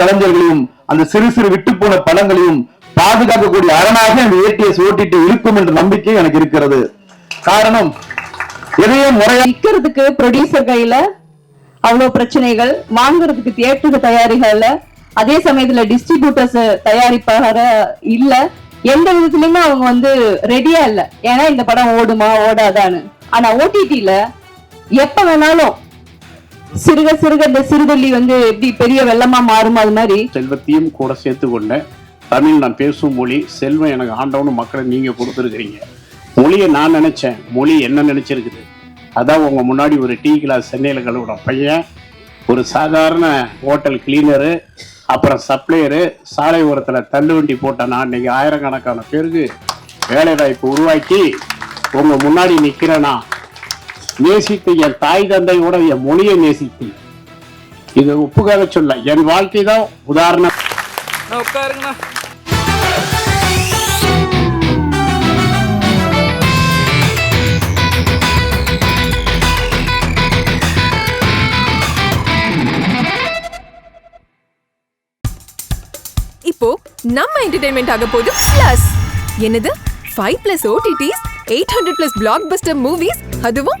கலைஞர்களையும் அந்த சிறு சிறு விட்டு போன படங்களையும் பாதுகாக்கக்கூடிய அரணாக அந்த ஏடிஎஸ் ஓட்டிட்டு இருக்கும் என்ற நம்பிக்கை எனக்கு இருக்கிறது. காரணம் எதையும் முறையாக்கிறதுக்கு ப்ரொடியூசர் கையில அவ்வளவு பிரச்சனைகள் வாங்குறதுக்கு தியேட்டருக்கு தயாரிகள்ல அதே சமயத்துல டிஸ்ட்ரிபியூட்டர்ஸ் தயாரிப்பாக இல்ல எந்த விதத்துலயுமே அவங்க வந்து ரெடியா இல்ல. ஏன்னா இந்த படம் ஓடுமா ஓடாதான்னு. ஆனா ஓடிடில எப்ப வேணாலும் சிறுக சிறுக இந்த சிறுதள்ளி வந்து எப்படி பெரிய வெள்ளமா மாறும் அது மாதிரி? செல்வத்தையும் கூட சேர்த்து கொண்டேன் தமிழ் நான் பேசும் மொழி செல்வம் எனக்கு ஆண்டவனு மக்களை நீங்க கொடுத்துருக்கிறீங்க. மொழியை நான் நினைச்சேன். மொழி என்ன நினைச்சிருக்குது? அதான் உங்க முன்னாடி ஒரு டீ கிளாஸ் சென்னையில் கழுவுற பையன் ஒரு சாதாரண ஹோட்டல் கிளீனரு அப்புறம் சப்ளையரு சாலை ஓரத்தில் தள்ளுவண்டி போட்ட நான் இன்னைக்கு ஆயிரக்கணக்கான பேருக்கு வேலை வாய்ப்பு உருவாக்கி உங்க முன்னாடி நிக்கிறேனா? நேசித்து என் தாய் தந்தையோட என் மொழியை நேசித்து. இது ஒப்புக்காக சொல்ல என் வாழ்க்கை தான் உதாரணம். இப்போ நம்ம என்டர்டைன்மெண்ட் ஆக போகுது பிளஸ் என்னது? Five plus OTTs eight hundred plus blockbuster movies அதுவும்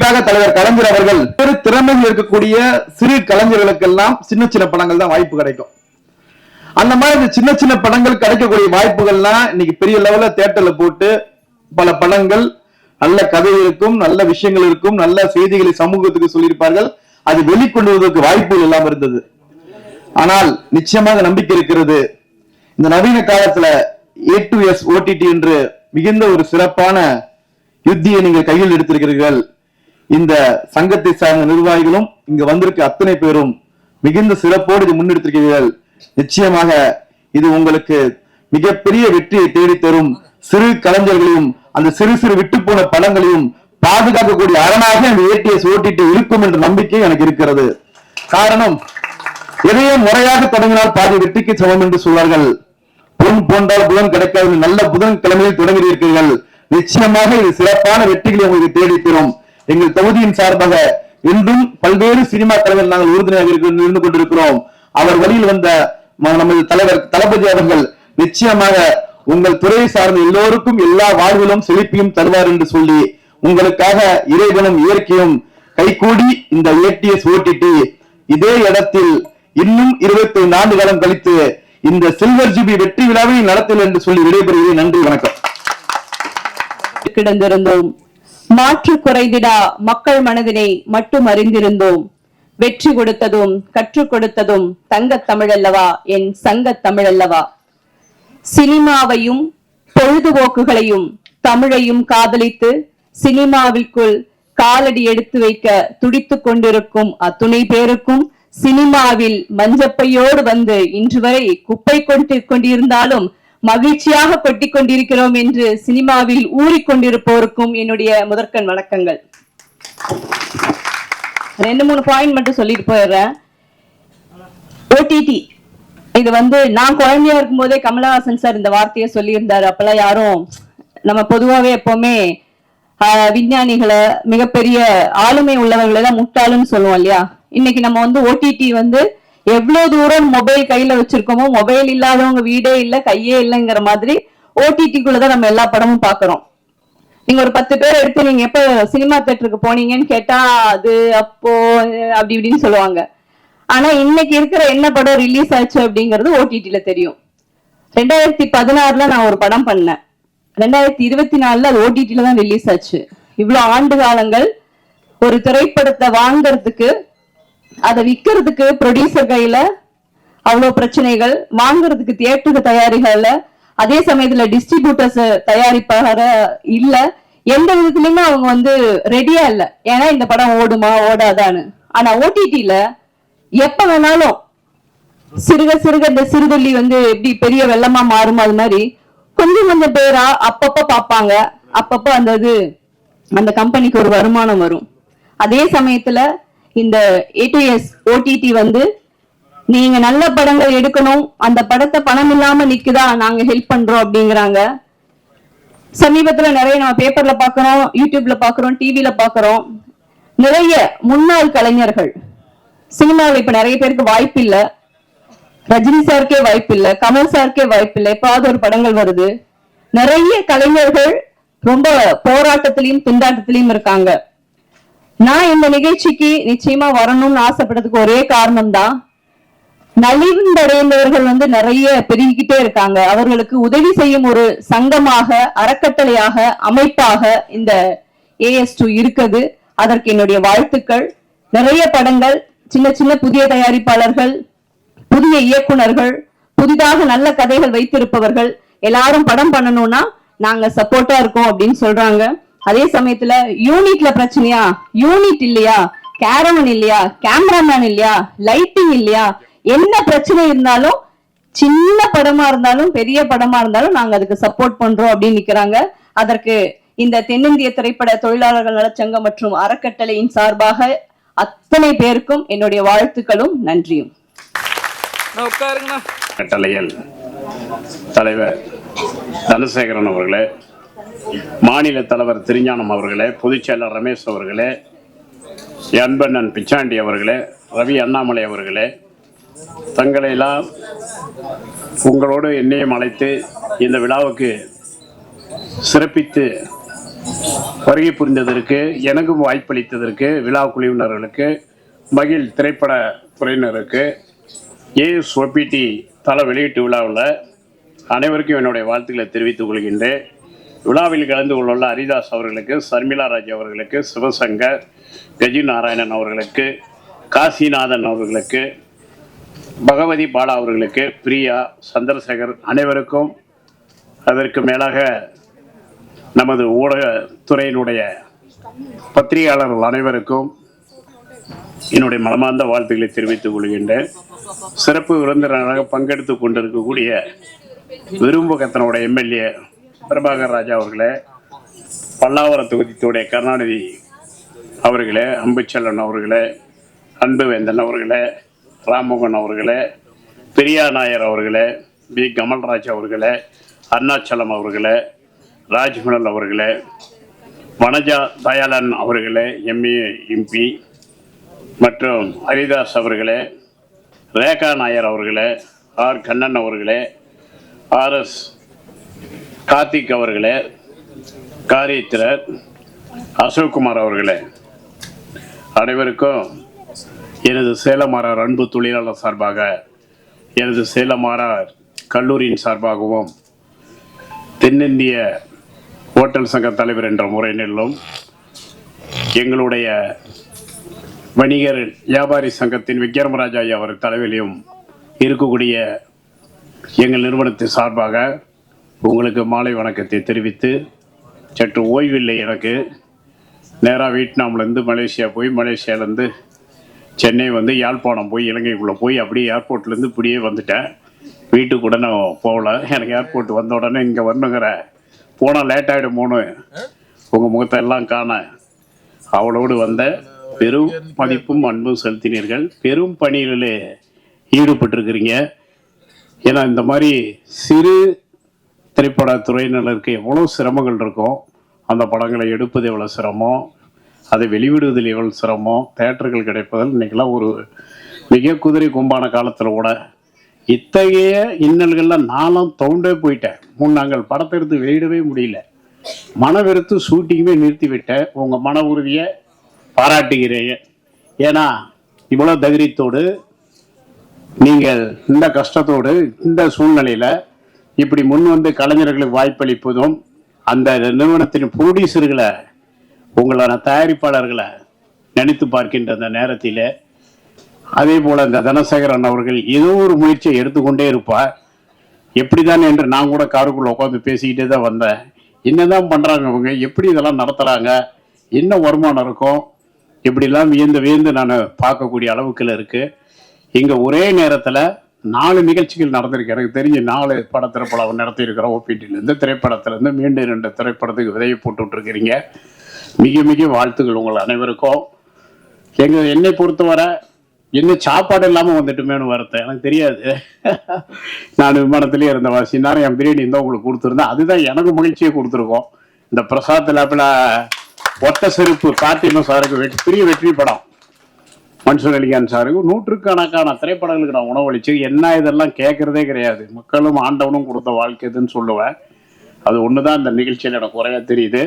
குறிப்பாக தலைவர் கலைஞர் அவர்கள் பெரு திறமையில் இருக்கக்கூடிய சிறு கலைஞர்களுக்கெல்லாம் சின்ன சின்ன படங்கள் தான் வாய்ப்பு கிடைக்கும். அந்த மாதிரி இந்த சின்ன சின்ன படங்கள் கிடைக்கக்கூடிய வாய்ப்புகள்லாம் இன்னைக்கு பெரிய லெவல்ல தேட்டர்ல போட்டு பல படங்கள் நல்ல கதை இருக்கும் நல்ல விஷயங்கள் இருக்கும் நல்ல செய்திகளை சமூகத்துக்கு சொல்லியிருப்பார்கள். அது வெளிக்கொண்டு வருவதற்கு வாய்ப்புகள் இல்லாம இருந்தது. ஆனால் நிச்சயமாக நம்பிக்கை இருக்கிறது. இந்த நவீன காலத்துல ஏ டு எஸ் ஓடிடி என்று மிகுந்த ஒரு சிறப்பான யுத்தியை நீங்கள் கையில் எடுத்திருக்கிறீர்கள். இந்த சங்கத்தை சார்ந்த நிர்வாகிகளும் இங்கு வந்திருக்க அத்தனை பேரும் மிகுந்த சிறப்போடு இது முன்னெடுத்திருக்கிறீர்கள். நிச்சயமாக இது உங்களுக்கு மிகப்பெரிய வெற்றியை தேடித்தரும் சிறு கலைஞர்களையும் அந்த சிறு சிறு விட்டு போன படங்களையும் பாதுகாக்கக்கூடிய அரணாக அந்த ஏடிஎஸ் ஓட்டிட்டு இருக்கும் என்ற நம்பிக்கை எனக்கு இருக்கிறது. காரணம் எதையும் முறையாக தொடங்கினால் பாதி வெற்றிக்கு சமம் என்று சொல்வார்கள். பொன் போன்றால் புதன் கிடைக்காது. நல்ல புதன் கிழமையில் தொடங்கியிருக்கிறீர்கள். நிச்சயமாக இது சிறப்பான வெற்றிகளை உங்களுக்கு தேடித்தரும். எங்கள் தொகுதியின் சார்பாக இன்றும் பல்வேறு சினிமா தலைவர் நாங்கள் உறுதுணையாக இருந்து கொண்டிருக்கிறோம். அவர் வழியில் வந்த நமது தலைவர் தளபதி அவர்கள் நிச்சயமாக உங்கள் துறையை சார்ந்த எல்லோருக்கும் எல்லா வாழ்விலும் செழிப்பையும் தருவார் என்று சொல்லி உங்களுக்காக இறைவனும் இயற்கையும் கைகூடி இந்த ஏடிஎஸ் ஓட்டிட்டு இதே இடத்தில் இன்னும் இருபத்தி ஐந்து ஆண்டு காலம் கழித்து இந்த சில்வர் ஜிபி வெற்றி விழாவை நடத்தல் என்று சொல்லி விடைபெறுகிறேன். நன்றி வணக்கம். கிடந்திருந்தோம். மாற்று குறைந்திடா மக்கள் மனதினை மட்டும் அறிந்திருந்தோம். வெற்றி கொடுத்ததும் கற்றுக் கொடுத்ததும் தங்கத் தமிழல்லவா என் சங்கத் தமிழல்லவா. சினிமாவையும் பொழுதுபோக்குகளையும் தமிழையும் காதலித்து சினிமாவிற்குள் காலடி எடுத்து வைக்க துடித்துக் கொண்டிருக்கும் அத்துணை பேருக்கும் சினிமாவில் மஞ்சப்பையோடு வந்து இன்று வரை குப்பை கொடுத்து கொண்டிருந்தாலும் மகிழ்ச்சியாக கொட்டிக் கொண்டிருக்கிறோம் என்று சினிமாவில் ஊறிக்கொண்டிருப்போருக்கும் என்னுடைய முதற்கண் வணக்கங்கள். ரெண்டு மூணு பாயிண்ட் மட்டும் சொல்லிட்டு போயிடுறேன். ஓடிடி இது வந்து நான் குழந்தையா இருக்கும் போதே கமலஹாசன் சார் இந்த வார்த்தையை சொல்லியிருந்தாரு. அப்பெல்லாம் யாரும் நம்ம பொதுவாவே எப்பவுமே விஞ்ஞானிகளை மிகப்பெரிய ஆளுமை உள்ளவர்களை தான் முட்டாளுன்னு சொல்லுவோம் இல்லையா? இன்னைக்கு நம்ம வந்து ஓடிடி வந்து எவ்வளவு தூரம் மொபைல் கையில வச்சிருக்கோமோ மொபைல் இல்லாதவங்க வீடே இல்ல கையே இல்லைங்கிற மாதிரி ஓடிடிக்குள்ளதான் நம்ம எல்லா படமும் பாக்குறோம். நீங்க ஒரு பத்து பேர் எடுத்து நீங்க எப்ப சினிமா தியேட்டருக்கு போனீங்கன்னு கேட்டா அது அப்போ அப்படி இப்படின்னு சொல்லுவாங்க. ஆனா இன்னைக்கு இருக்கிற என்ன படம் ரிலீஸ் ஆச்சு அப்படிங்கிறது ஓடிடில தெரியும். ரெண்டாயிரத்தி பதினாறுல நான் ஒரு படம் பண்ணேன். ரெண்டாயிரத்தி இருபத்தி நாலுல அது ஓடிடில தான் ரிலீஸ் ஆச்சு. இவ்வளவு ஆண்டு காலங்கள் ஒரு திரைப்படத்தை வாங்குறதுக்கு அதை விற்கிறதுக்கு ப்ரொடியூசர் கையில அவ்வளவு பிரச்சனைகள் வாங்குறதுக்கு தியேட்டருக்கு தயாரிகள்ல அதே சமயத்துல டிஸ்ட்ரிபியூட்டர்ஸ் தயாரிப்பாக இல்ல எந்த விதத்துலயுமே அவங்க வந்து ரெடியா இல்ல. ஏன்னா இந்த படம் ஓடுமா ஓடாதான்னு. ஆனா ஓடிடில எப்ப வேணாலும் சிறுக சிறுக இந்த சிறுதுள்ளி வந்து எப்படி பெரிய வெள்ளமா மாறும் அது மாதிரி கொஞ்சம் கொஞ்சம் பேரா அப்பப்ப பார்ப்பாங்க. அப்பப்ப அந்த இது அந்த கம்பெனிக்கு ஒரு வருமானம் வரும். அதே சமயத்துல இந்த ஏடிஎஸ் ஓடிடி வந்து நீங்க நல்ல படங்கள் எடுக்கணும் அந்த படத்தை பணம் இல்லாம நிக்குதா நாங்க ஹெல்ப் பண்றோம் அப்படிங்கிறாங்க. சமீபத்துல நிறைய நம்ம பேப்பர்ல பாக்குறோம் யூடியூப்ல பாக்குறோம் டிவில பாக்குறோம் நிறைய முன்னாள் கலைஞர்கள் சினிமாவில் இப்ப நிறைய பேருக்கு வாய்ப்பு இல்ல. ரஜினி சாருக்கே வாய்ப்பு இல்ல கமல் சாருக்கே வாய்ப்பு இல்ல எப்பாவது ஒரு படங்கள் வருது. நிறைய கலைஞர்கள் ரொம்ப போராட்டத்திலையும் திண்டாட்டத்திலையும் இருக்காங்க. நான் இந்த நிகழ்ச்சிக்கு நிச்சயமா வரணும்னு ஆசைப்பட்டதுக்கு ஒரே காரணம் தான் நலிவுந்தடைந்தவர்கள் வந்து நிறைய பெருகிக்கிட்டே இருக்காங்க. அவர்களுக்கு உதவி செய்யும் ஒரு சங்கமாக அறக்கட்டளையாக அமைப்பாக இந்த ஏஎஸ் டூ இருக்குது. அதற்கு என்னுடைய வாழ்த்துக்கள். நிறைய படங்கள் சின்ன சின்ன புதிய தயாரிப்பாளர்கள் புதிய இயக்குனர்கள் புதிதாக நல்ல கதைகள் வைத்திருப்பவர்கள் எல்லாரும் படம் பண்ணணும்னா நாங்க சப்போர்ட்டா இருக்கோம் அப்படின்னு சொல்றாங்க. அதே சமயத்துல யூனிட்ல பிரச்சனையா? யூனிட் இல்லையா? கேரவன் இல்லையா? கேமராமேன் இல்லையா? லைட்டிங் இல்லையா? என்ன பிரச்சனை இருந்தாலும் சின்ன படமா இருந்தாலும் பெரிய படமா இருந்தாலும் நாங்க அதுக்கு சப்போர்ட் பண்றோம் அப்படின்னு நிக்கிறாங்க. அதற்கு இந்த தென்னிந்திய திரைப்பட தொழிலாளர்கள் நலச்சங்கம் மற்றும் அறக்கட்டளையின் சார்பாக அத்தனை பேருக்கும் என்னுடைய வாழ்த்துக்களும் நன்றியும். தலைவர் தனசேகரன் அவர்களே மாநில தலைவர் திருஞானம் அவர்களே பொதுச் செயலர் ரமேஷ் அவர்களே அன்பண்ணன் பிச்சாண்டி அவர்களே ரவி அண்ணாமலை அவர்களே தங்களையெல்லாம் உங்களோடு என்னையும் அழைத்து இந்த விழாவுக்கு சிறப்பித்து வருகை புரிந்ததற்கு எனக்கும் வாய்ப்பளித்ததற்கு விழா குழுவினர்களுக்கு மகிழ் திரைப்பட துறையினருக்கு ஏஎஸ் ஒபிடி தல வெளியீட்டு விழாவில் அனைவருக்கும் என்னுடைய வாழ்த்துக்களை தெரிவித்துக் கொள்கின்றேன். விழாவில் கலந்து கொண்டுள்ள ஹரிதாஸ் அவர்களுக்கு சர்மிளா ராஜ் அவர்களுக்கு சிவசங்கர் கஜி நாராயணன் அவர்களுக்கு காசிநாதன் அவர்களுக்கு பகவதி பாலா அவர்களுக்கு பிரியா சந்திரசேகர் அனைவருக்கும் அதற்கு மேலாக நமது ஊடகத்துறையினுடைய பத்திரிகையாளர்கள் அனைவருக்கும் என்னுடைய மனமார்ந்த வாழ்த்துக்களை தெரிவித்துக் கொள்கின்றேன். சிறப்பு விருந்தினராக பங்கெடுத்துக் கொண்டிருக்கக்கூடிய விரும்பகத்தனோட எம்எல்ஏ பிரபாகர் ராஜா அவர்களே பல்லாவரம் தொகுதித்துடைய கருணாநிதி அவர்களே அம்புச்செல்லன் அவர்களே அன்புவேந்தன் அவர்களே ராமமோகன் அவர்களே பெரியா நாயர் அவர்களே பி. கமல்ராஜ் அவர்களே அருணாச்சலம் அவர்களே ராஜ்மணல் அவர்களே வனஜா தயாளன் அவர்களே எம்ஏ எம்பி மற்றும் ஹரிதாஸ் அவர்களே ரேகா நாயர் அவர்களே ஆர். கண்ணன் அவர்களே ஆர்எஸ் கார்த்திக் அவர்களே காரியத்திரர் அசோக்குமார் அவர்களே அனைவருக்கும் எனது சேலமாறார் அன்பு தொழிலாளர் சார்பாக எனது சேலமாறார் கல்லூரியின் சார்பாகவும் தென்னிந்திய ஹோட்டல் சங்க தலைவர் என்ற முறையிலும் எங்களுடைய வணிகர் வியாபாரி சங்கத்தின் விக்ரமராஜா அவர் தலைவிலையும் இருக்கக்கூடிய எங்கள் நிறுவனத்தின் சார்பாக உங்களுக்கு மாலை வணக்கத்தை தெரிவித்து சற்று ஓய்வில்லை எனக்கு. நேராக வியட்நாம்லேருந்து மலேசியா போய் மலேசியாலேருந்து சென்னை வந்து யாழ்ப்பாணம் போய் இலங்கைக்குள்ளே போய் அப்படியே ஏர்போர்ட்லேருந்து இப்படியே வந்துட்டேன். வீட்டுக்கு கூட நான் போகல. எனக்கு ஏர்போர்ட் வந்த உடனே இங்கே வரணுங்கிற. போனால் லேட் ஆகிடும் மூணு உங்கள் முகத்தை எல்லாம் காண. அவளோடு வந்த பெரும் மதிப்பும் அன்பும் செலுத்தினீர்கள். பெரும் பணிகளிலே ஈடுபட்டிருக்கிறீங்க. ஏன்னா இந்த மாதிரி சிறு திரைப்பட துறையினருக்கு எவ்வளோ சிரமங்கள் இருக்கும் அந்த படங்களை எடுப்பது எவ்வளோ சிரமம் அதை வெளிவிடுவதில் எவ்வளோ சிரமம் தேட்டர்கள் கிடைப்பதில் இன்றைக்கெல்லாம் ஒரு மிக குதிரை கும்பான காலத்தில் கூட இத்தகைய இன்னல்களில் நானும் தோண்டே போயிட்டேன். முன் நாங்கள் படத்தை எடுத்து வெளியிடவே முடியல. மன வெறுத்து ஷூட்டிங்குமே நிறுத்தி விட்டேன் உங்கள் மன உறுதியை பாராட்டுகிறேன். ஏன்னா இவ்வளோ தைரியத்தோடு நீங்கள் இந்த கஷ்டத்தோடு இந்த சூழ்நிலையில் இப்படி முன் வந்து கலைஞர்களுக்கு வாய்ப்பளிப்பதும் அந்த நிறுவனத்தின் ப்ரொடியூசர்களை உங்களான தயாரிப்பாளர்களை நினைத்து பார்க்கின்ற அந்த நேரத்தில் அதே போல் இந்த தனசேகரன் அவர்கள் ஏதோ ஒரு முயற்சியை எடுத்துக்கொண்டே இருப்பார். எப்படிதான் என்று நான் கூட காருக்குள்ளே உட்காந்து பேசிக்கிட்டே தான் வந்தேன். என்னதான் பண்ணுறாங்க அவங்க எப்படி இதெல்லாம் நடத்துகிறாங்க என்ன வருமானம் இருக்கும்? இப்படிலாம் வியந்து வியந்து நான் பார்க்கக்கூடிய அளவுக்குல இருக்குது இங்கே ஒரே நேரத்தில் நாலு நிகழ்ச்சிகள் நடந்திருக்கு. எனக்கு தெரிஞ்சு நாலு பட திரைப்படம் நடத்தியிருக்கிறோம் ஓபிடியிலேருந்து திரைப்படத்திலேருந்து மீண்டும் ரெண்டு திரைப்படத்துக்கு விதையை போட்டுட்ருக்கிறீங்க மிக மிக வாழ்த்துக்கள் உங்கள் அனைவருக்கும். எங்கள் என்னை பொறுத்தவரை என்ன சாப்பாடு இல்லாமல் வந்துட்டுமேனு வருத்தம். எனக்கு தெரியாது. நான் விமானத்திலேயே இருந்த வாசி நேரம் என் பிரியாணி இருந்தால் உங்களுக்கு கொடுத்துருந்தேன். அதுதான் எனக்கு மகிழ்ச்சியை கொடுத்துருக்கோம். இந்த பிரசாத் லேப்பில் ஒத்த செருப்பு கார்த்திகம் சாருக்கு வெற்றி பெரிய வெற்றி படம். மன்சூர் அலிகான் சாருக்கு நூற்றுக்கணக்கான திரைப்படங்களுக்கு நான் உணவளிச்சு என்ன இதெல்லாம் கேட்கறதே கிடையாது. மக்களும் ஆண்டவனும் கொடுத்த வாழ்க்கை இதுன்னு சொல்லுவேன் அது ஒன்று தான் இந்த நிகழ்ச்சியில் எனக்கு குறையா தெரியுது.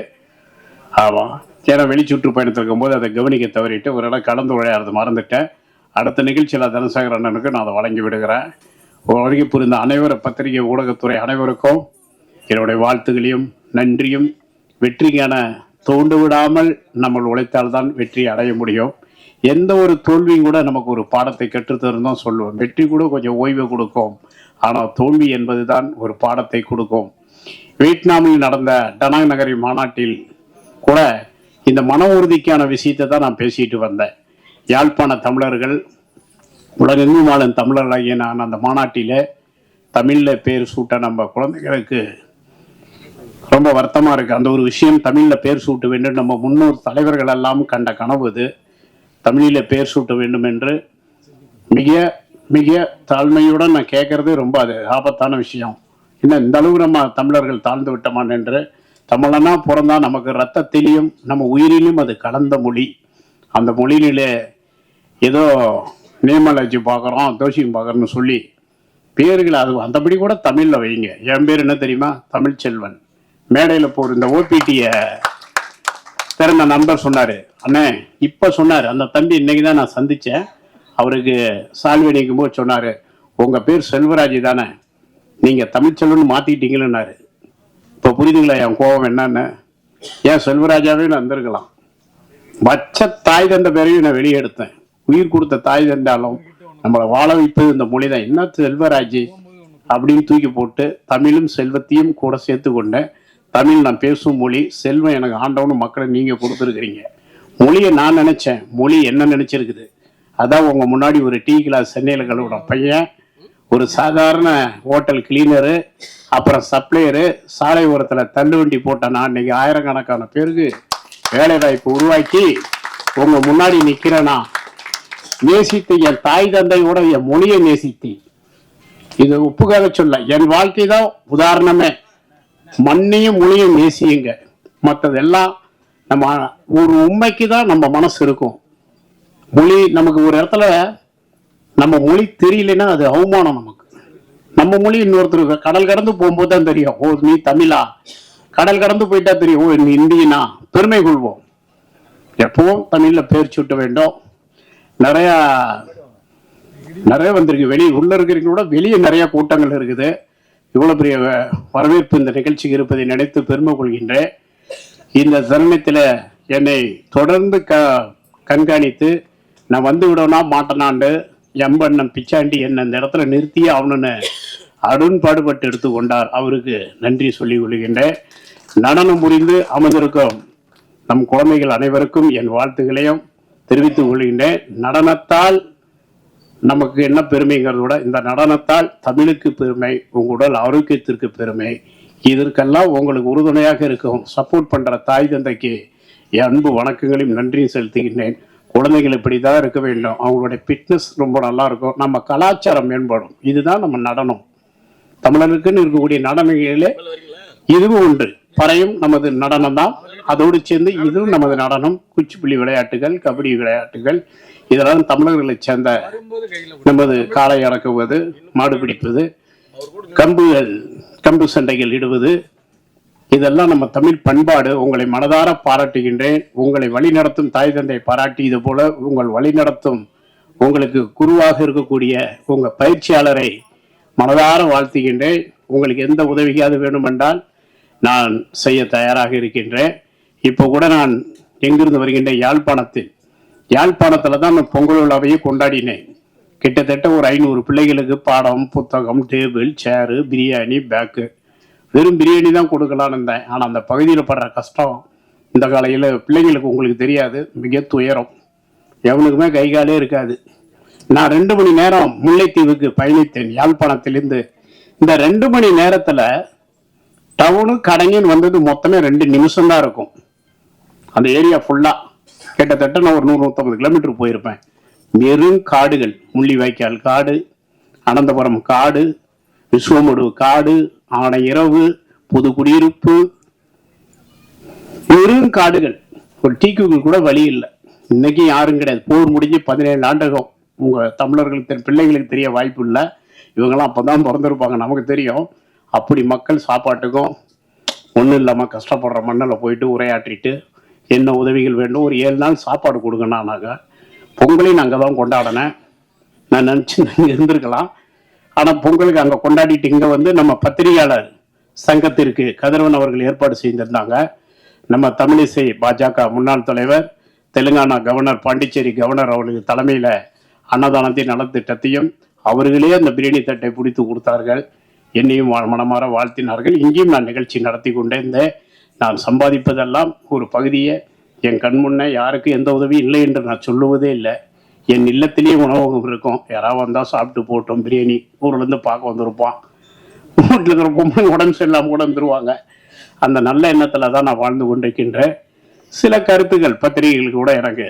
ஆமாம் ஏன்னா வெளி சுற்றுப்பயணத்தில் இருக்கும்போது அதை கவனிக்க தவறிட்டு ஒரு இடம் கலந்து விளையாடுறது மறந்துட்டேன். அடுத்த நிகழ்ச்சியில் தனசேகர் அண்ணனுக்கு நான் அதை வழங்கி விடுகிறேன். வழங்கி புரிந்த அனைவரும் பத்திரிகை ஊடகத்துறை அனைவருக்கும் என்னுடைய வாழ்த்துகளையும் நன்றியும் வெற்றிக்கான தோண்டு விடாமல் நம்ம உழைத்தால்தான் வெற்றி அடைய முடியும். எந்த ஒரு தோல்வியும் கூட நமக்கு ஒரு பாடத்தை கற்றுத்தரும் தான் சொல்லுவோம். வெற்றி கூட கொஞ்சம் ஓய்வு கொடுக்கும். ஆனால் தோல்வி என்பது தான் ஒரு பாடத்தை கொடுக்கும். வியட்நாமில் நடந்த டனாங் நகரி மாநாட்டில் கூட இந்த மன உறுதிக்கான விஷயத்தை தான் நான் பேசிட்டு வந்தேன். யாழ்ப்பாண தமிழர்கள் உலகெங்கும் வாழும் தமிழர்களாகிய நான் அந்த மாநாட்டில் தமிழில் பேர் சூட்ட நம்ம குழந்தைகளுக்கு ரொம்ப வருத்தமாக இருக்குது அந்த ஒரு விஷயம் தமிழில் பேர் சூட்ட வேண்டும் நம்ம முன்னோர் தலைவர்கள் எல்லாம் கண்ட கனவு இது. தமிழில் பெயர் சூட்ட வேண்டும் என்று மிக மிக தாழ்மையுடன் நான் கேட்கறது ரொம்ப அது ஆபத்தான விஷயம். என்ன இந்த அளவு நம்ம தமிழர்கள் தாழ்ந்து விட்டோமான் என்று தமிழனா பிறந்தா நமக்கு ரத்தத்திலையும் நம்ம உயிரிலும் அது கலந்த மொழி. அந்த மொழியிலே ஏதோ நேமலஜி பார்க்குறோம் தோஷியம் பார்க்குறோன்னு சொல்லி பேர்கள் அது அந்தபடி கூட தமிழில் வைங்க. என் பேர் என்ன தெரியுமா? தமிழ்ச்செல்வன். மேடையில் போகிற இந்த ஓபிடியை பிறந்த நண்பர் சொன்னார். அண்ணே இப்போ சொன்னார். அந்த தம்பி இன்னைக்கு தான் நான் சந்தித்தேன் அவருக்கு சால்வை நிற்கும் போது சொன்னார் உங்கள் பேர் செல்வராஜ் தானே. நீங்கள் தமிழ்ச்செல்வன் மாற்றிட்டீங்களேன்னாரு இப்போ புரியுதுங்களா என் கோபம் என்னன்னு? ஏன் செல்வராஜாவே நான் வந்திருக்கலாம் வச்ச தாய் தந்த பேரையும் நான் வெளியே எடுத்தேன். உயிர் கொடுத்த தாய் தந்தாலும் நம்மளை வாழ வைப்பது இந்த மொழி தான். என்ன செல்வராஜ்? அப்படின்னு தூக்கி போட்டு தமிழும் செல்வத்தையும் கூட சேர்த்து கொண்டேன் தமிழ் நான் பேசும் மொழி செல்வம் எனக்கு ஆண்டவனு மக்களை நீங்க கொடுத்துருக்கிறீங்க. மொழியை நான் நினைச்சேன். மொழி என்ன நினைச்சிருக்குது? அதான் உங்க முன்னாடி ஒரு டீ கிளாஸ் சென்னையில் கழுவுன பையன் ஒரு சாதாரண ஹோட்டல் கிளீனரு அப்புறம் சப்ளையரு சாலை ஓரத்தில் தள்ளுவண்டி போட்ட நான் இன்னைக்கு ஆயிரக்கணக்கான பேருக்கு வேலை வாய்ப்பு உருவாக்கி உங்க முன்னாடி நிற்கிறேனா நேசித்து என் தாய் தந்தையோட என் மொழியை நேசித்தேன். இது ஒப்புக்காக சொல்ல என் வாழ்க்கை தான் உதாரணமே. மண்ணையும் மொழியும் நேசியுங்க மற்றதெல்லாம் நம்ம ஒரு உண்மைக்கு தான் நம்ம மனசு இருக்கும். மொழி நமக்கு ஒரு இடத்துல நம்ம மொழி தெரியலன்னா அது அவமானம் நமக்கு. நம்ம மொழி இன்னொருத்தருக்கு கடல் கடந்து போகும்போது தான் தெரியும். ஓ நீ தமிழா? கடல் கடந்து போயிட்டா தெரியும். ஓ நீ இந்தியனா? பெருமை கொள்வோம். எப்பவும் தமிழில் பேர் சுட்ட வேண்டும். நிறையா நிறைய வந்திருக்கு. வெளியே உள்ள இருக்கிறவங்களோட வெளியே நிறைய கூட்டங்கள் இருக்குது. இவ்வளவு பெரிய வரவேற்பு இந்த நிகழ்ச்சிக்கு இருப்பதை நினைத்து பெருமை கொள்கின்றேன். இந்த தருணத்தில் என்னை தொடர்ந்து க கண்காணித்து நான் வந்து விடனா மாட்டனாண்டு எம்பண்ணன் பிச்சாண்டி என்னை இந்த இடத்துல நிறுத்தியே ஆகணும்னு அருண்பாடுபட்டு எடுத்துக்கொண்டார் அவருக்கு நன்றி சொல்லிக் கொள்கின்றேன். நடனம் புரிந்து அமர்ந்திருக்கும் நம் குழந்தைகள் அனைவருக்கும் என் வாழ்த்துக்களையும் தெரிவித்துக் கொள்கின்றேன். நடனத்தால் நமக்கு என்ன பெருமைங்கிறத விட இந்த நடனத்தால் தமிழுக்கு பெருமை உங்க உடல் ஆரோக்கியத்திற்கு பெருமை. இதற்கெல்லாம் உங்களுக்கு உறுதுணையாக இருக்கும். சப்போர்ட் பண்ற தாய் தந்தைக்கு என் அன்பு வணக்கங்களையும் நன்றியும் செலுத்துகின்றேன். குழந்தைகள் இப்படி தான் இருக்க வேண்டும். அவங்களுடைய ஃபிட்னஸ் ரொம்ப நல்லா இருக்கும். நம்ம கலாச்சாரம் மேம்படும். இதுதான் நம்ம நடனம். தமிழனுக்குன்னு இருக்கக்கூடிய நடனங்களிலே இதுவும் ஒன்று பறையும் நமது நடனம் தான் அதோடு சேர்ந்து இதுவும் நமது நடனம். குச்சிப்புள்ளி விளையாட்டுகள் கபடி விளையாட்டுகள். இதெல்லாம் தமிழர்களை சேர்ந்த நமது காளை அடக்குவது மாடு பிடிப்பது கம்புகள் கம்பு சண்டைகள் இடுவது. இதெல்லாம் நம்ம தமிழ் பண்பாடு. உங்களை மனதார பாராட்டுகின்றேன். உங்களை வழிநடத்தும் தாய் தந்தை பாராட்டி இது போல உங்கள் வழிநடத்தும் உங்களுக்கு குருவாக இருக்கக்கூடிய உங்கள் பயிற்சியாளரை மனதார வாழ்த்துகின்றேன். உங்களுக்கு எந்த உதவியாவது வேண்டுமென்றால் நான் செய்ய தயாராக இருக்கின்றேன். இப்போ கூட நான் எங்கிருந்து வருகின்றேன்? யாழ்ப்பாணத்தில். யாழ்ப்பாணத்தில் தான் நான் பொங்கல் விழாவையே கொண்டாடினேன். கிட்டத்தட்ட ஒரு ஐநூறு பிள்ளைகளுக்கு பாடம் புத்தகம் டேபிள் சேரு பிரியாணி பேக்கு வெறும் பிரியாணி தான் கொடுக்கலான்னு இருந்தேன். ஆனால் அந்த பகுதியில் படுற கஷ்டம் இந்த காலையில் பிள்ளைங்களுக்கு உங்களுக்கு தெரியாது. மிக துயரம். எவனுக்குமே கை காலே இருக்காது. நான் ரெண்டு மணி நேரம் முல்லைத்தீவுக்கு பயணித்தேன். யாழ்ப்பாணத்திலிருந்து. இந்த ரெண்டு மணி நேரத்தில் டவுனு கடைங்கன்னு வந்தது மொத்தமே ரெண்டு நிமிஷம் தான் இருக்கும். அந்த ஏரியா ஃபுல்லா கிட்டத்தட்ட நான் ஒரு நூறு நூற்றம்பது கிலோமீட்டர் போயிருப்பேன். வெறும் காடுகள். முள்ளிவாய்க்கால் காடு அனந்தபுரம் காடு விஸ்வமுடு காடு ஆனை இரவு புது குடியிருப்பு. வெறும் காடுகள். ஒரு டீக்குக்கு கூட வழி இல்லை. இன்னைக்கு யாரும் கிடையாது. போர் முடிஞ்சு பதினேழு ஆண்டுகள். உங்க தமிழர்களுக்கு பிள்ளைங்களுக்கு தெரிய வாய்ப்பு இல்லை. இவங்கெல்லாம் அப்பதான் பிறந்திருப்பாங்க. நமக்கு தெரியும். அப்படி மக்கள் சாப்பாட்டுக்கும் ஒன்றும் இல்லாமல் கஷ்டப்படுற மண்ணில் போயிட்டு உரையாற்றிட்டு என்ன உதவிகள் வேண்டும்? ஒரு ஏழு நாள் சாப்பாடு கொடுங்கண்ணா நாங்கள் பொங்கலையும் அங்கே தான் கொண்டாடினேன். நான் நினச்சி நீங்கள் இருந்திருக்கலாம். ஆனால் பொங்கலுக்கு அங்கே கொண்டாடிட்டு இங்கே வந்து நம்ம பத்திரிகையாளர் சங்கத்திற்கு கதிரவன் அவர்கள் ஏற்பாடு செய்திருந்தாங்க. நம்ம தமிழிசை பாஜக முன்னாள் தலைவர் தெலுங்கானா கவர்னர் பாண்டிச்சேரி கவர்னர் அவர்களுக்கு தலைமையில் அன்னதானத்தை நலத்திட்டத்தையும் அவர்களே அந்த பிரியாணி தட்டை பிடித்து கொடுத்தார்கள். என்னையும் மனமாற வாழ்த்தினார்கள். இங்கேயும் நான் நிகழ்ச்சி நடத்தி கொண்டே இருந்தேன் நான் சம்பாதிப்பதெல்லாம் ஒரு பகுதியை. என் கண் முன்னே யாருக்கு எந்த உதவியும் இல்லை என்று நான் சொல்லுவதே இல்லை. என் இல்லத்திலேயே உணவகம் இருக்கும். யாராவது வந்தால் சாப்பிட்டு போட்டோம். பிரியாணி. ஊர்லேருந்து பார்க்க வந்திருப்பான். வீட்டில் இருக்கிற பொம்மை உடம்பு சரியில்லாமல் கூட வந்துருவாங்க அந்த நல்ல எண்ணத்தில் தான் நான் வாழ்ந்து கொண்டிருக்கின்றேன். சில கருத்துக்கள் பத்திரிகைகள் கூட எனக்கு.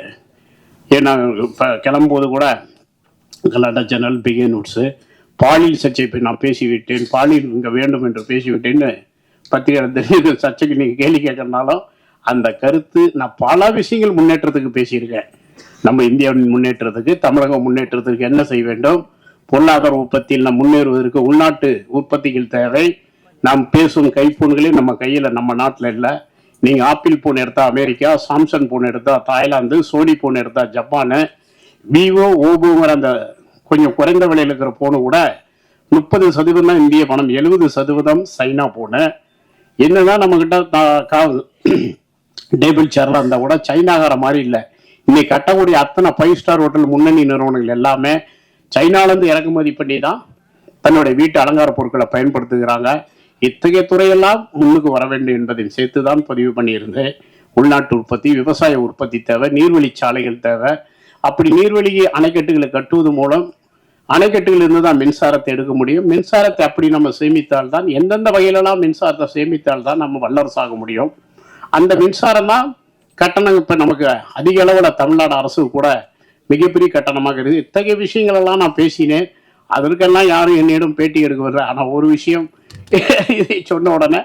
ஏன்னா இப்போ கிளம்பும்போது கூட கலாட்டா சேனல் பிகே நோட்ஸு பாலியல் சர்ச்சை நான் பேசிவிட்டேன். பாலியல் இங்கே வேண்டும் என்று பேசிவிட்டேன்னு பத்திரிகையாளர் தெரியுது சர்ச்சைக்கு நீங்கள் கேள்வி கேட்கறனாலும் அந்த கருத்து நான் பல விஷயங்கள் முன்னேற்றத்துக்கு பேசியிருக்கேன். நம்ம இந்தியாவின் முன்னேற்றத்துக்கு தமிழகம் முன்னேற்றத்துக்கு என்ன செய்ய வேண்டும்? பொருளாதார உற்பத்தியில் நாம் முன்னேறுவதற்கு உள்நாட்டு உற்பத்திகள் தேவை. நாம் பேசும் கைப்பூன்களே நம்ம கையில் நம்ம நாட்டில் இல்லை. நீங்கள் ஆப்பிள் போன் எடுத்தா அமெரிக்கா சாம்சங் போன் எடுத்தா தாய்லாந்து சோனி போன் எடுத்தா ஜப்பானு. விவோ ஓபோங்கிற அந்த கொஞ்சம் குறைந்த விலையில் இருக்கிற போனு கூட முப்பது சதவீதம் தான் இந்திய பணம் எழுபது சதவீதம் சைனா போனு என்னதான் நம்ம கிட்ட டேபிள் சேர்லாம் இருந்தால் கூட சைனாகார மாதிரி இல்லை. இன்னைக்கு கட்டக்கூடிய அத்தனை ஃபைவ் ஸ்டார் ஹோட்டல் முன்னணி நிறுவனங்கள் எல்லாமே சைனாலேருந்து இறக்குமதி பண்ணி தான் தன்னுடைய வீட்டு அலங்கார பொருட்களை பயன்படுத்துகிறாங்க. இத்தகைய துறையெல்லாம் முன்னுக்கு வர வேண்டும் என்பதை சேர்த்து தான் பதிவு பண்ணியிருந்தேன். உள்நாட்டு உற்பத்தி விவசாய உற்பத்தி தேவை நீர்வழி சாலைகள் தேவை. அப்படி நீர்வழியை அணைக்கட்டுகளை கட்டுவது மூலம் அணைக்கட்டுகளிலிருந்து தான் மின்சாரத்தை எடுக்க முடியும். மின்சாரத்தை அப்படி நம்ம சேமித்தால் தான் எந்தெந்த வகையிலலாம் மின்சாரத்தை சேமித்தால் தான் நம்ம வல்லரசாக முடியும். அந்த மின்சாரம் தான் கட்டணம் இப்போ நமக்கு அதிக அளவில் தமிழ்நாடு அரசு கூட மிகப்பெரிய கட்டணமாக இருக்குது. இத்தகைய விஷயங்களெல்லாம் நான் பேசினேன். அதற்கெல்லாம் யாரும் என்னிடம் பேட்டி எடுக்க வரல. ஆனால் ஒரு விஷயம் இதை சொன்ன உடனே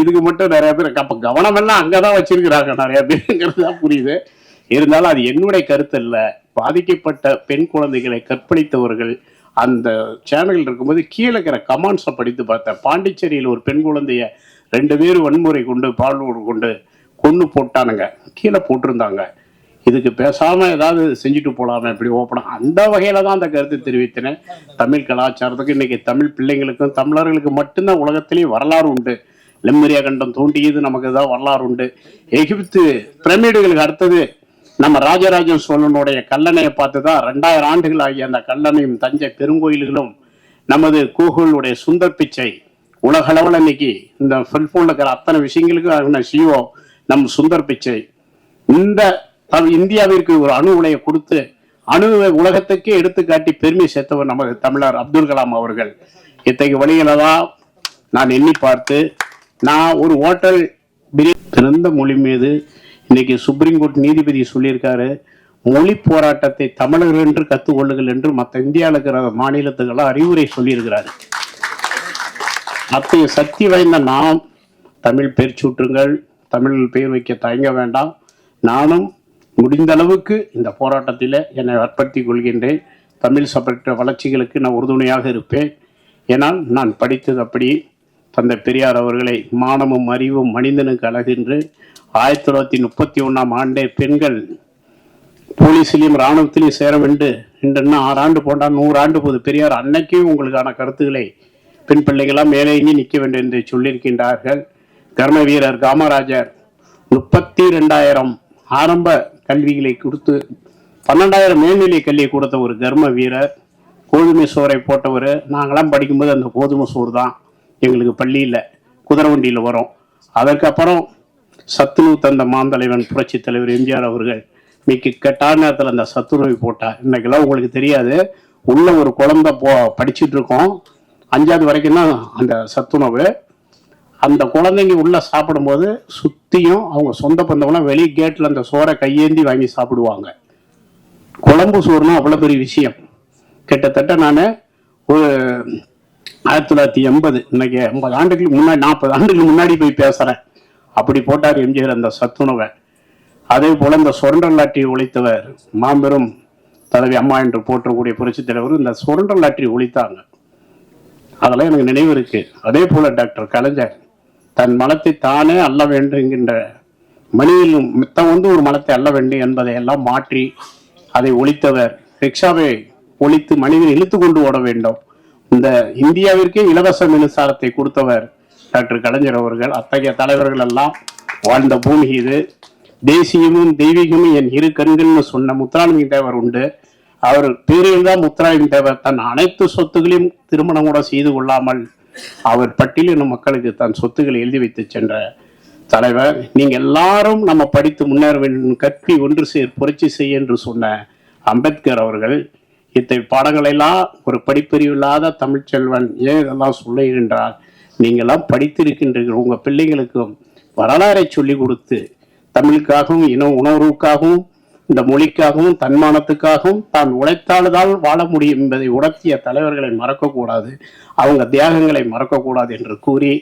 இதுக்கு மட்டும் நிறைய பேர் அப்போ கவனமெல்லாம் அங்கே தான் வச்சிருக்கிறாங்க. நிறைய பேருங்கிறது தான் புரியுது. இருந்தாலும் அது என்னுடைய கருத்து இல்லை பாதிக்கப்பட்ட பெண் குழந்தைகளை கற்பழித்தவர்கள் அந்த சேனல் இருக்கும்போது கீழே இருக்கிற கமெண்ட்ஸை படித்து பார்த்தேன். பாண்டிச்சேரியில் ஒரு பெண் குழந்தைய ரெண்டு பேரும் வன்முறை கொண்டு பால்வோடு கொண்டு கொன்று போட்டானுங்க. கீழே போட்டிருந்தாங்க. இதுக்கு பேசாம ஏதாவது செஞ்சுட்டு போலாமே இப்படி ஓப்பனா அந்த வகையில தான் அந்த கருத்து தெரிவித்தினேன் தமிழ் கலாச்சாரத்துக்கு இன்னைக்கு தமிழ் பிள்ளைங்களுக்கும் தமிழர்களுக்கு மட்டும்தான் உலகத்திலேயே வரலாறு உண்டு. லெம்மரியா கண்டம் தோண்டியது நமக்கு தான் வரலாறு உண்டு. எகிப்து பிரமிடுகளுக்கு அடுத்தது நம்ம ராஜராஜ சோழனுடைய கல்லணையை பார்த்து தான் ரெண்டாயிரம் ஆண்டுகள் ஆகிய அந்த கல்லணையும் தஞ்சை பெருங்கோயில்களும் நமது கூகுளுடைய சுந்தர் பிச்சை உலகளவில் இன்னைக்கு இந்த செல்போன்ல இருக்கிற அத்தனை விஷயங்களுக்கு சிஓ நம் சுந்தர் பிச்சை. இந்த இந்தியாவிற்கு ஒரு அணு உலையை கொடுத்து அணுவை உலகத்துக்கே எடுத்துக்காட்டி பெருமை சேர்த்தவர் நமது தமிழர் அப்துல் கலாம் அவர்கள். இத்தகைய வழிகளை தான் நான் எண்ணி பார்த்து நான் ஒரு ஹோட்டல் பிரியாணி பிறந்த மொழி மீது இன்னைக்கு சுப்ரீம் கோர்ட் நீதிபதி சொல்லியிருக்காரு மொழி போராட்டத்தை தமிழர்கள் என்று கற்றுக்கொள்ளுங்கள் என்று மற்ற இந்தியாவில் இருக்கிற மாநிலத்துக்கெல்லாம் அறிவுரை சொல்லியிருக்கிறாரு. அத்தகைய சக்தி வாய்ந்த நாம் தமிழ் பெயர் சூற்றுங்கள் தமிழ் பெயர் வைக்க தயங்க வேண்டாம். நானும் முடிந்த அளவுக்கு இந்த போராட்டத்தில் என்னை அர்ப்பணித்துக் கொள்கின்றேன். தமிழ் சப்பட்ட வளர்ச்சிகளுக்கு நான் உறுதுணையாக இருப்பேன். ஏனால் நான் படித்தது அப்படி தந்தை பெரியார் அவர்களை மானமும் அறிவும் மனிதனுக்கு அழகின்று ஆயிரத்தி தொள்ளாயிரத்தி முப்பத்தி ஒன்றாம் ஆண்டே பெண்கள் போலீஸிலையும் இராணுவத்திலையும் சேர வேண்டும் இன்று ஆறு ஆண்டு போண்டா நூறு ஆண்டு போது பெரியார் அன்னைக்கும் உங்களுக்கான கருத்துக்களை பெண் பிள்ளைகளாம் மேலே இங்கே நிற்க வேண்டும் என்று சொல்லியிருக்கின்றார்கள். கர்ம வீரர் காமராஜர் முப்பத்தி ரெண்டாயிரம் ஆரம்ப கல்விகளை கொடுத்து பன்னெண்டாயிரம் மேல்நிலை கல்வியை கொடுத்த ஒரு கர்ம வீரர் கோதுமை சோறை போட்டவர். நாங்களாம் படிக்கும்போது அந்த கோதுமை சோறு தான் எங்களுக்கு பள்ளியில் குதிரை வண்டியில் வரும். அதற்கப்புறம் சத்துணவு தந்த மாந்தலைவன் புரட்சி தலைவர் எம்ஜிஆர் அவர்கள் மிக்க கெட்டான நேரத்தில் அந்த சத்துணவை போட்டா. இன்னைக்கெல்லாம் உங்களுக்கு தெரியாது. உள்ள ஒரு குழந்தை போ படிச்சுட்டு இருக்கோம். அஞ்சாவது வரைக்கும் தான் அந்த சத்துணவு. அந்த குழந்தைங்க உள்ள சாப்பிடும்போது சுத்தியும் அவங்க சொந்த பந்தவங்களாம் வெளி கேட்டில் அந்த சோறை கையேந்தி வாங்கி சாப்பிடுவாங்க. குழம்பு சோறுனா அவ்வளோ பெரிய விஷயம். கிட்டத்தட்ட நான் ஒரு ஆயிரத்தி தொள்ளாயிரத்தி எண்பது இன்னைக்கு ஐம்பது ஆண்டுகளுக்கு முன்னாடி நாற்பது ஆண்டுகளுக்கு முன்னாடி போய் பேசுகிறேன் அப்படி போட்டார் எம்ஜிஆர் அந்த சத்துணவை. அதே போல் இந்த சுரண்டல்லாற்றி ஒழித்தவர் மாபெரும் தலைவி அம்மா என்று போற்றக்கூடிய புரட்சி தலைவர் இந்த சுரண்டல்லாற்றி ஒழித்தாங்க. அதெல்லாம் எனக்கு நினைவு இருக்குது அதே போல் டாக்டர் கலைஞர் தன் மனத்தை தானே அல்ல வேண்டுங்கின்ற என்கின்ற மித்தம் வந்து ஒரு மனத்தை அல்ல வேண்டும் என்பதை எல்லாம் மாற்றி அதை ஒழித்தவர். ரிக்ஷாவை ஒழித்து மனிதன் இழுத்து கொண்டு ஓட வேண்டும். இந்த இந்தியாவிற்கே இலவச மின்சாரத்தை கொடுத்தவர் டாக்டர் கலைஞர் அவர்கள் அத்தகைய தலைவர்கள் எல்லாம் வாழ்ந்த பூமி இது. தேசியமும் தெய்வீகமும் என் இரு கண்கள்னு சொன்ன முத்துராமலிங்க தேவர் உண்டு. அவர் பேரில் தான் முத்துராமலிங்க தேவர் தன் அனைத்து சொத்துகளையும் திருமணம் கூட செய்து கொள்ளாமல் அவர் பட்டியலின மக்களுக்கு தன் சொத்துக்களை எழுதி வைத்து சென்ற தலைவர். நீங்க எல்லாரும் நம்ம படித்து முன்னேற வேண்டும் கற்பி ஒன்று சேர் புரட்சி செய் என்று சொன்ன அம்பேத்கர் அவர்கள் இத்தகைய பாடங்களெல்லாம் ஒரு படிப்பறிவு இல்லாத தமிழ்ச்செல்வன் ஏன் இதெல்லாம் சொல்லுகின்றார்? நீங்களாம் படித்திருக்கின்றீர்கள். உங்கள் பிள்ளைகளுக்கும் வரலாறை சொல்லி கொடுத்து தமிழுக்காகவும் இன உணர்வுக்காகவும் இந்த மொழிக்காகவும் தன்மானத்துக்காகவும் தான் உழைத்தால்தான் வாழ முடியும் என்பதை உணர்த்திய தலைவர்களை மறக்கக்கூடாது. அவங்க தியாகங்களை மறக்கக்கூடாது என்று கூறி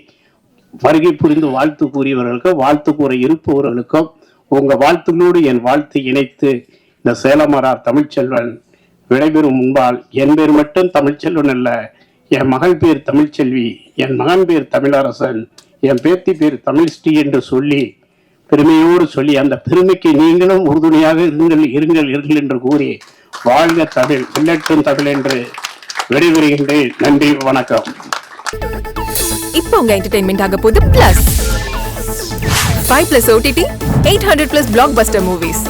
வருகை புரிந்து வாழ்த்து கூறியவர்களுக்கும் வாழ்த்து கூற இருப்பவர்களுக்கும் உங்கள் வாழ்த்துகளோடு என் வாழ்த்து இணைத்து இந்த சேலமரார் தமிழ்ச்செல்வன் விடைபெறும் முன்பால் என் பேர் மட்டும் தமிழ்ச்செல்வன் அல்ல என் மகள் பேர் தமிழ்ச்செல்வி என் மகன் பேர் தமிழரசன் என் பேத்தி பேர் தமிழ்ஸ்ரீ என்று சொல்லி பெருமையோடு சொல்லி அந்த பெருமைக்கு நீங்களும் உறுதுணையாக இருங்கள் இருங்கள் இருங்கள் என்று கூறி வாழ்க தமிழ் வெள்ளட்டும் தமிழ் என்று விடைபெறுகின்றேன். நன்றி வணக்கம். இப்போ உங்க என்டர்டைன்மெண்ட் ஆக போகுது plus five plus OTT eight hundred plus blockbuster movies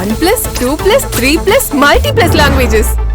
one plus two plus three plus multi plus languages